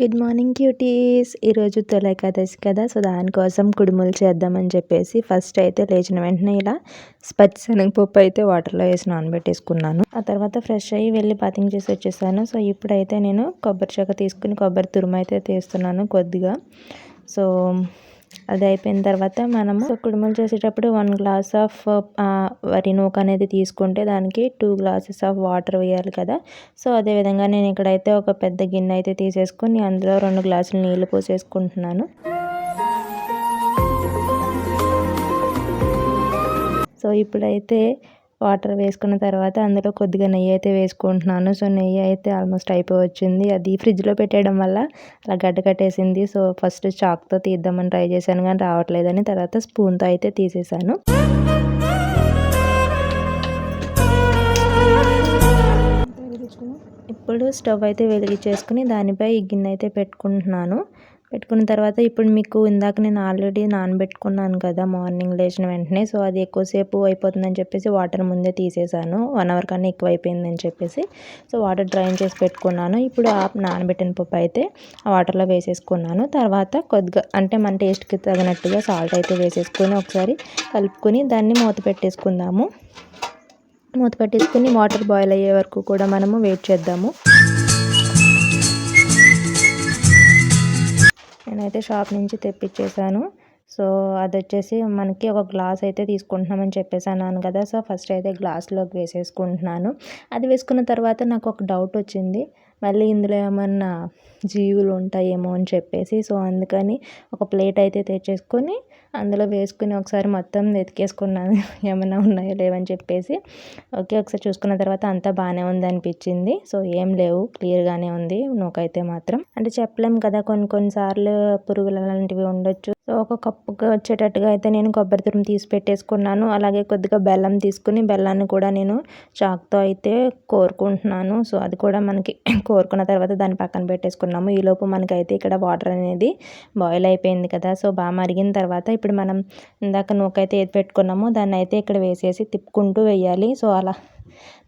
Good morning cuties ఈరోజు తొలి ఏకాదశి కదా సో దానికోసం కుడుములు చేద్దామని చెప్పేసి ఫస్ట్ అయితే లేచిన వెంటనే ఇలా స్పచ్చి శనగపప్పు అయితే వాటర్లో వేసి నానబెట్టేసుకున్నాను. ఆ తర్వాత ఫ్రెష్ అయ్యి వెళ్ళి పాతింగ్ చేసి వచ్చేసాను. సో ఇప్పుడైతే నేను కొబ్బరి చెక్క తీసుకుని కొబ్బరి తురుము అయితే తీస్తున్నాను కొద్దిగా. సో అది అయిపోయిన తర్వాత మనము కుడుములు చేసేటప్పుడు వన్ గ్లాస్ ఆఫ్ వరి నూక అనేది తీసుకుంటే దానికి టూ గ్లాసెస్ ఆఫ్ వాటర్ వేయాలి కదా. సో అదేవిధంగా నేను ఇక్కడైతే ఒక పెద్ద గిన్నె అయితే తీసేసుకుని అందులో రెండు గ్లాసులు నీళ్ళు పోసేసుకుంటున్నాను. సో ఇప్పుడైతే వాటర్ వేసుకున్న తర్వాత అందులో కొద్దిగా నెయ్యి అయితే వేసుకుంటున్నాను. సో నెయ్యి అయితే ఆల్మోస్ట్ అయిపోయి వచ్చింది అది ఫ్రిడ్జ్లో పెట్టేయడం వల్ల అలా గడ్డ కట్టేసింది. సో ఫస్ట్ చాక్తో తీద్దామని ట్రై చేశాను కానీ రావట్లేదని తర్వాత స్పూన్తో అయితే తీసేసాను. ఇప్పుడు స్టవ్ అయితే వెలిగించేసుకుని దానిపై ఈ గిన్నె అయితే పెట్టుకుంటున్నాను. పెట్టుకున్న తర్వాత ఇప్పుడు మీకు ఇందాక నేను ఆల్రెడీ నానబెట్టుకున్నాను కదా మార్నింగ్ లేచిన వెంటనే సో అది ఎక్కువసేపు అయిపోతుందని చెప్పేసి వాటర్ ముందే తీసేసాను. వన్ అవర్ కన్నా ఎక్కువ అయిపోయిందని చెప్పేసి సో వాటర్ డ్రైన్ చేసి పెట్టుకున్నాను. ఇప్పుడు ఆ నానబెట్టిన పప్పు అయితే ఆ వాటర్లో వేసేసుకున్నాను. తర్వాత కొద్దిగా అంటే మన టేస్ట్కి తగినట్టుగా సాల్ట్ అయితే వేసేసుకొని ఒకసారి కలుపుకొని దాన్ని మూత పెట్టేసుకుందాము. మూత పెట్టేసుకుని వాటర్ బాయిల్ అయ్యే వరకు కూడా మనము వెయిట్ చేద్దాము. నేనైతే షాప్ నుంచి తెప్పించేసాను సో అది వచ్చేసి మనకి ఒక గ్లాస్ అయితే తీసుకుంటున్నామని చెప్పేసి అన్నాను కదా. సో ఫస్ట్ అయితే గ్లాస్లోకి వేసేసుకుంటున్నాను. అది వేసుకున్న తర్వాత నాకు ఒక డౌట్ వచ్చింది. మళ్ళీ ఇందులో ఏమన్నా జీవులు ఉంటాయేమో అని చెప్పేసి సో అందుకని ఒక ప్లేట్ అయితే తెచ్చేసుకొని అందులో వేసుకుని ఒకసారి మొత్తం వెతికేసుకున్నాను. ఏమైనా ఉన్నాయో లేవని చెప్పేసి. ఓకే ఒకసారి చూసుకున్న తర్వాత అంతా బాగానే ఉంది అనిపించింది. సో ఏం లేవు క్లియర్గానే ఉంది నూకైతే మాత్రం. అంటే చెప్పలేం కదా కొన్ని కొన్నిసార్లు పురుగులు అలాంటివి ఉండొచ్చు. సో ఒక కప్పుకి వచ్చేటట్టుగా అయితే నేను కొబ్బరి తురుము తీసి పెట్టేసుకున్నాను. అలాగే కొద్దిగా బెల్లం తీసుకుని బెల్లాన్ని కూడా నేను చాక్తో అయితే కోరుకుంటున్నాను. సో అది కూడా మనకి కోరుకున్న తర్వాత దాన్ని పక్కన పెట్టేసుకున్నాము. ఈలోపు మనకైతే ఇక్కడ వాటర్ అనేది బాయిల్ అయిపోయింది కదా. సో బాగా మరిగిన తర్వాత ఇప్పుడు మనం ఇందాక నూకైతే ఏది పెట్టుకున్నామో దాన్ని అయితే ఇక్కడ వేసేసి తిప్పుకుంటూ వేయాలి. సో అలా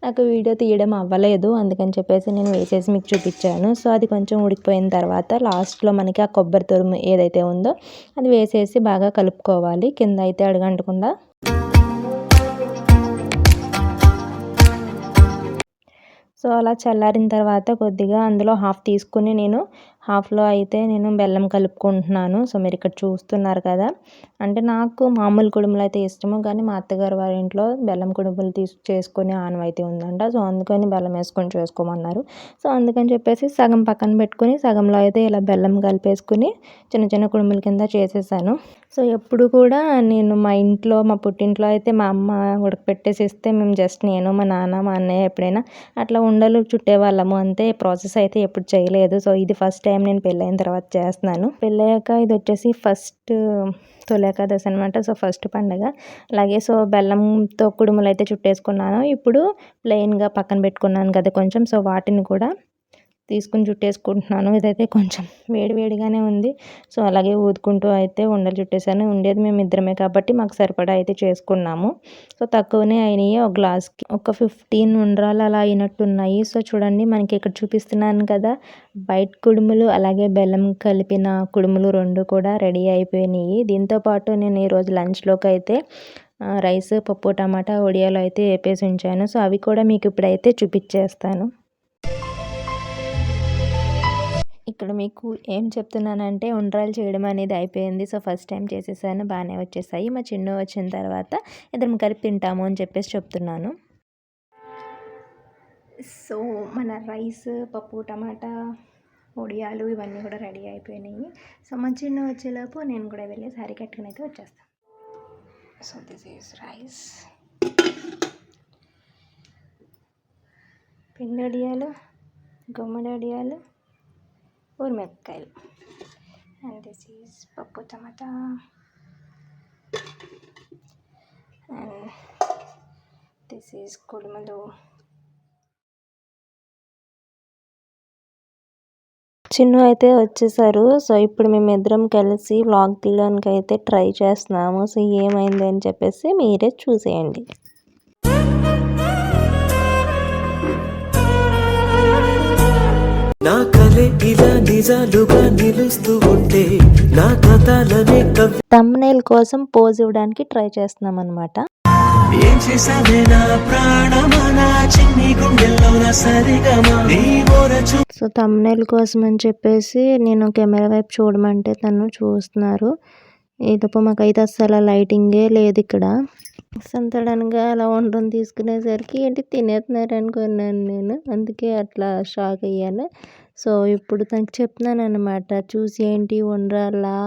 నాకు వీడియో తీయడం అవ్వలేదు. అందుకని చెప్పేసి నేను వేసేసి మీకు చూపించాను. సో అది కొంచెం ఉడికిపోయిన తర్వాత లాస్ట్లో మనకి ఆ కొబ్బరి తురుము ఏదైతే ఉందో అది వేసేసి బాగా కలుపుకోవాలి. కింద అయితే అడగంటకుండా. సో అలా చల్లారిన తర్వాత కొద్దిగా అందులో హాఫ్ తీసుకుని నేను హాఫ్లో అయితే నేను బెల్లం కలుపుకుంటున్నాను. సో మీరు ఇక్కడ చూస్తున్నారు కదా. అంటే నాకు మామూలు కుడుములు అయితే ఇష్టము. కానీ మా అత్తగారు వారి ఇంట్లో బెల్లం కుడుములు తీసు చేసుకునే ఆనవైతే ఉందంట. సో అందుకని బెల్లం వేసుకొని చేసుకోమన్నారు. సో అందుకని చెప్పేసి సగం పక్కన పెట్టుకుని సగంలో అయితే ఇలా బెల్లం కలిపేసుకుని చిన్న చిన్న కుడుముల కింద చేసేసాను. సో ఎప్పుడు కూడా నేను మా ఇంట్లో మా పుట్టింట్లో అయితే మా అమ్మ ఉడకపెట్టేసి ఇస్తే మేము జస్ట్ నేను మా నాన్న మా అన్నయ్య ఎప్పుడైనా అట్లా ఉండలు చుట్టేవాళ్ళము. అంతే ప్రాసెస్ అయితే ఎప్పుడు చేయలేదు. సో ఇది ఫస్ట్ టైం నేను పెళ్ళైన తర్వాత చేస్తున్నాను. పెళ్ళయ్యాక ఇది వచ్చేసి ఫస్ట్ తొలి అనమాట సో ఫస్ట్ పండగ. అలాగే సో బెల్లంతో కుడుములు అయితే చుట్టేసుకున్నాను. ఇప్పుడు ప్లెయిన్గా పక్కన పెట్టుకున్నాను కదా కొంచెం. సో వాటిని కూడా తీసుకుని చుట్టేసుకుంటున్నాను ఇదైతే కొంచెం వేడి వేడిగానే ఉంది. సో అలాగే ఊదుకుంటూ అయితే ఉండలు చుట్టేసాను ఉండేది మేము ఇద్దరమే కాబట్టి మాకు సరిపడా అయితే చేసుకున్నాము. సో తక్కువనే అయినాయి. ఒక గ్లాస్కి ఒక ఫిఫ్టీన్ ఉండరాలు అలా అయినట్టున్నాయి. సో చూడండి మనకి ఇక్కడ చూపిస్తున్నాను కదా వైట్ కుడుములు అలాగే బెల్లం కలిపిన కుడుములు రెండు కూడా రెడీ అయిపోయినాయి. దీంతోపాటు నేను ఈరోజు లంచ్లోకి అయితే రైస్ పప్పు టమాటా ఒడియాలు అయితే వేపేసి ఉంచాను. సో అవి కూడా మీకు ఇప్పుడైతే చూపించేస్తాను ఇక్కడ మీకు ఏం చెప్తున్నానంటే ఉండ్రాలు చేయడం అనేది అయిపోయింది. సో ఫస్ట్ టైం చేసేసాను. బాగానే వచ్చేసాయి. మా చిన్న వచ్చిన తర్వాత ఇద్దరం కలిపి తింటాము అని చెప్పేసి చెప్తున్నాను. సో మన రైస్ పప్పు టమాటా ఒడియాలు ఇవన్నీ కూడా రెడీ అయిపోయినాయి. సో మా చిన్న వచ్చేలోపు నేను కూడా వెళ్ళి సారీ కట్టుకుని అయితే వచ్చేస్తాను సో దిస్ ఈజ్ రైస్ పిండి వడియాలు గుమ్మడి వడియాలు ఊరిమిరపకాయలు. అండ్ దిస్ ఈజ్ పప్పు టమాటా. అండ్ దిస్ ఈజ్ కుడుములు. చిన్ను అయితే వచ్చేసారు. సో ఇప్పుడు మేము ఇద్దరం కలిసి వ్లాగ్ తీయడానికి అయితే ట్రై చేస్తున్నాము. సో ఏమైంది అని చెప్పేసి మీరే చూసేయండి. నా కలే ఇలా నిజాలుగా నిలుస్తూ ఉంటే నా కథలనే కవి తమ్నేల్ కోసం పోజ్ ఇవ్వడానికి ట్రై చేస్తున్నాం అనమాట ఏం చేసావే నా ప్రాణమా? నా చిన్ని గుండెల్లో నా సరిగమా? నీ ఓరచు సో తమ్నేల్ కోసం అని చెప్పేసి నేను కెమెరా వైపు చూడమంటే తను చూస్తున్నారు. ఈలోపు మాకైతే అస్సలు లైటింగే లేదు ఇక్కడ. సడన్గా అలా వంటను తీసుకునేసరికి ఏంటి తినేస్తున్నారు అనుకున్నాను నేను. అందుకే అట్లా షాక్ అయ్యాను. సో ఇప్పుడు తనకి చెప్తున్నాను అనమాట చూసి ఏంటి వండరాలా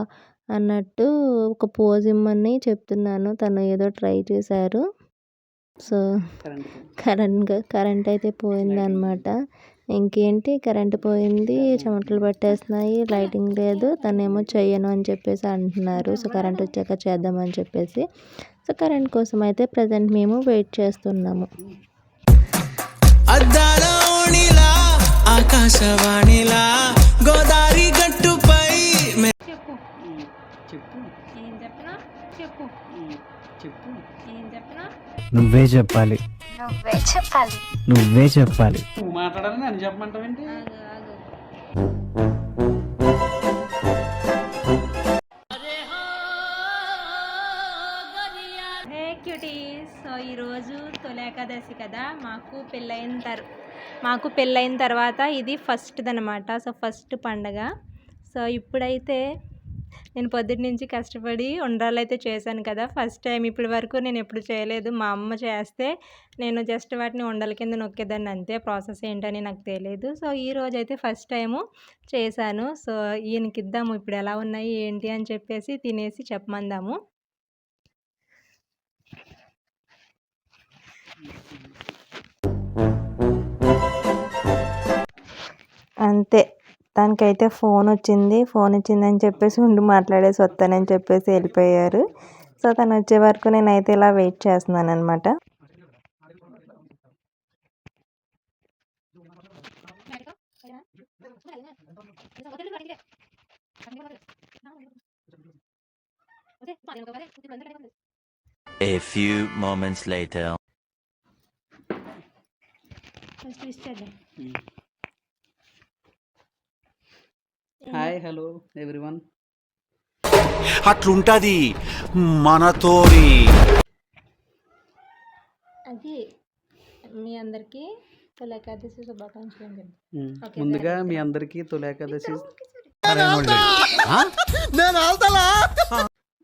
అన్నట్టు ఒక పోజ్ ఇమ్మని చెప్తున్నాను. తను ఏదో ట్రై చేశారు. సో కరెంట్ కరెంట్ అయితే పోయిందనమాట ఇంకేంటి? కరెంట్ పోయింది చెమటలు పట్టేస్తున్నాయి లైటింగ్ లేదు తనేమో చేయను అని చెప్పేసి అంటున్నారు. సో కరెంట్ వచ్చాక చేద్దామని చెప్పేసి. సో కరెంట్ కోసం అయితే ప్రజెంట్ మేము వెయిట్ చేస్తున్నాము. ఆకాశవాణిలా గోదావరి చెప్పు. చెప్పు. ఏం చెప్పనా నువ్వే చెప్పాలి. నువ్వే చెప్పాలి. నువ్వే చెప్పాలి. నువ్వు మాట్లాడాలని నన్ను చెప్పమంటావేంటి? ఆగు ఆగు. హే క్యూటీస్ సో ఈరోజు తొలి ఏకాదశి కదా మాకు పెళ్ళైన తర్ మాకు పెళ్ళైన తర్వాత ఇది ఫస్ట్ది అనమాట సో ఫస్ట్ పండగ. సో ఇప్పుడైతే నేను పొద్దుటి నుంచి కష్టపడి ఉండ్రాలు అయితే చేశాను కదా. ఫస్ట్ టైం ఇప్పటి వరకు నేను ఎప్పుడు చేయలేదు. మా అమ్మ చేస్తే నేను జస్ట్ వాటిని ఉండల కింద నొక్కేదాన్ని అంతే. ప్రాసెస్ ఏంటని నాకు తెలియదు సో ఈ రోజు అయితే ఫస్ట్ టైము చేశాను. సో ఈయనకి ఇద్దాము. ఇప్పుడు ఎలా ఉన్నాయి? ఏంటి? అని చెప్పేసి తినేసి చెప్పమందాము. అంతే. తనకైతే ఫోన్ వచ్చింది ఫోన్ వచ్చిందని చెప్పేసి ఉండి మాట్లాడేసి వస్తానని చెప్పేసి వెళ్ళిపోయారు. సో తను వచ్చే వరకు నేనైతే ఇలా వెయిట్ చేస్తున్నాను అనమాట A few moments later. First wish చేద్దాం హాయ్ హలో ఎవ్రీవన్ అట్లుంటది మనతోని. అది మీ అందరికీ తొలి ఏకాదశి శుభాకాంక్షలు అని చెప్పి Okay, ముందుగా. మీ అందరికీ తొలి ఏకాదశి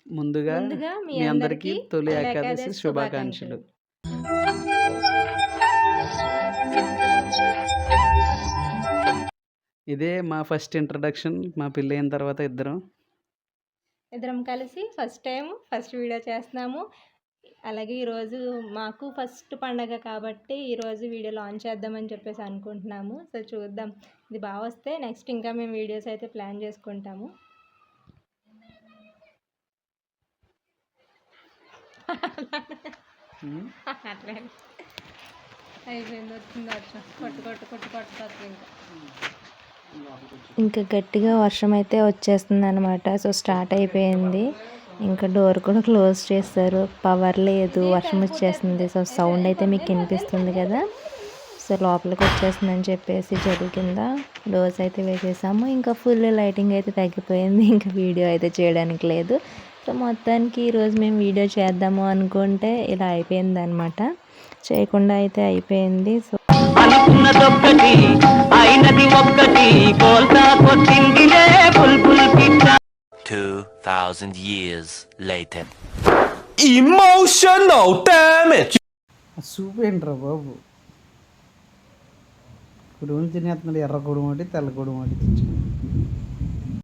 ముందుగా మీ అందరికీ తొలి ఏకాదశి శుభాకాంక్షలు. ఇదే మా ఫస్ట్ ఇంట్రడక్షన్ మా పెళ్ళి అయిన తర్వాత ఇద్దరం. ఇద్దరం కలిసి ఫస్ట్ టైం ఫస్ట్ వీడియో చేస్తున్నాము. అలాగే ఈరోజు మాకు ఫస్ట్ పండగ కాబట్టి ఈరోజు వీడియో లాంచ్ చేద్దామని చెప్పేసి అనుకుంటున్నాము. సో చూద్దాం. ఇది బాగా వస్తే నెక్స్ట్ ఇంకా మేము వీడియోస్ అయితే ప్లాన్ చేసుకుంటాము. అయిపోయింది వచ్చింది వర్షం కొట్టు కొట్టు కొట్టు కొట్టుకోవచ్చు ఇంకా ఇంకా గట్టిగా వర్షం అయితే వచ్చేస్తుంది అనమాట సో స్టార్ట్ అయిపోయింది. ఇంకా డోర్ కూడా క్లోజ్ చేస్తారు. పవర్ లేదు వర్షం వచ్చేస్తుంది. సో సౌండ్ అయితే మీకు వినిపిస్తుంది కదా. సో లోపలికి వచ్చేస్తుందని చెప్పేసి జరుగు కింద డోర్స్ అయితే వేసేసాము. ఇంకా ఫుల్ లైటింగ్ అయితే తగ్గిపోయింది. ఇంకా వీడియో అయితే చేయడానికి లేదు. సో మొత్తానికి ఈరోజు మేము వీడియో చేద్దాము అనుకుంటే ఇలా అయిపోయింది అనమాట చేయకుండా అయితే అయిపోయింది. సో అనుకున్నదొక్కటి అయినది ఒక్కటి బోల్తా కొట్టిందిలే బుల్బుల్ పిట్ట 2000 years later. emotional damage. చూపేంట్రా బాబు. కుడుములు తినేస్తున్నాడు ఎర్ర కుడుము ఒకటి తెల్ల కుడుము ఒకటి తెచ్చి